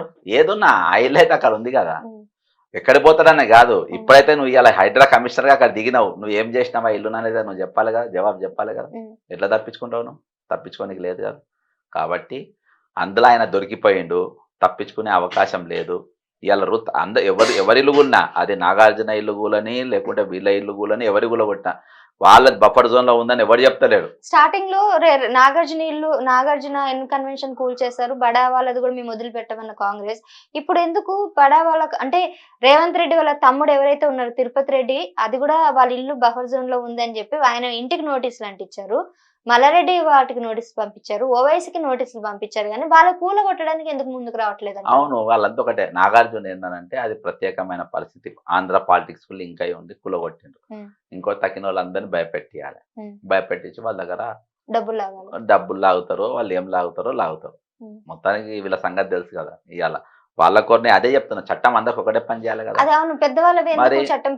ఎవరు ఏదున్నా ఆ ఇల్లు అయితే అక్కడ ఉంది కదా. ఎక్కడ పోతాడని కాదు. ఇప్పుడైతే నువ్వు ఇలా హైడ్రా కమిషనర్గా అక్కడ దిగినావు. నువ్వు ఏం చేసినావు ఇల్లు అనేది నువ్వు చెప్పాలి కదా జవాబు చెప్పాలి కదా. ఎట్లా తప్పించుకుంటావు నువ్వు? తప్పించుకోనికి లేదు కదా. కాబట్టి అందులో ఆయన దొరికిపోయిండు. తప్పించుకునే అవకాశం లేదు. ఇవాళ రుత్ అంద ఎవరు ఎవరి ఇలుగున్నా అది నాగార్జున ఇల్లు లేకుంటే వీళ్ళ ఇల్లు ఎవరి గుల కొట్టినా వాళ్ళ బఫర్ జోన్లో ఉందని ఎవరు చెప్తలేడు స్టార్టింగ్లో రే- నాగార్జున ఇల్లు నాగార్జున ఎన్ కన్వెన్షన్ కూల్ చేశారు బడా వాళ్ళది కూడా మేము వదిలి పెట్టమన్న కాంగ్రెస్. ఇప్పుడు ఎందుకు బడా వాళ్ళ అంటే రేవంత్ రెడ్డి వాళ్ళ తమ్ముడు ఎవరైతే ఉన్నారు తిరుపతి రెడ్డి అది కూడా వాళ్ళ ఇల్లు బఫర్ జోన్లో ఉందని చెప్పి ఆయన ఇంటికి నోటీసులు అంటించారు. మల్లారెడ్డి వాటికి నోటీసులు పంపించారు ఓవైసీకి నోటీసులు పంపించారు కానీ వాళ్ళ కూల కొట్టడానికి ఎందుకు ముందుకు రావట్లేదు? అవును వాళ్ళంతా ఒకటే నాగార్జున ఏంటంటే అది ప్రత్యేకమైన పరిస్థితి ఆంధ్ర పాలిటిక్స్కు లింక్ అయి ఉంది కులగొట్టిండ్రు Hmm. ఇంకో తక్కిన వాళ్ళందరినీ భయపెట్టియాలి. భయపెట్టించి వాళ్ళ దగ్గర డబ్బులు లాగాలి డబ్బులు లాగుతారో వాళ్ళు ఏం లాగుతారో లాగుతారు. మొత్తానికి వీళ్ళ సంగతి తెలుసు కదా ఇవాళ వాళ్ళ కోరిని అదే చెప్తున్నా చట్టం అందరికి ఒకటే పని చేయాలి కదా మరి- చట్టం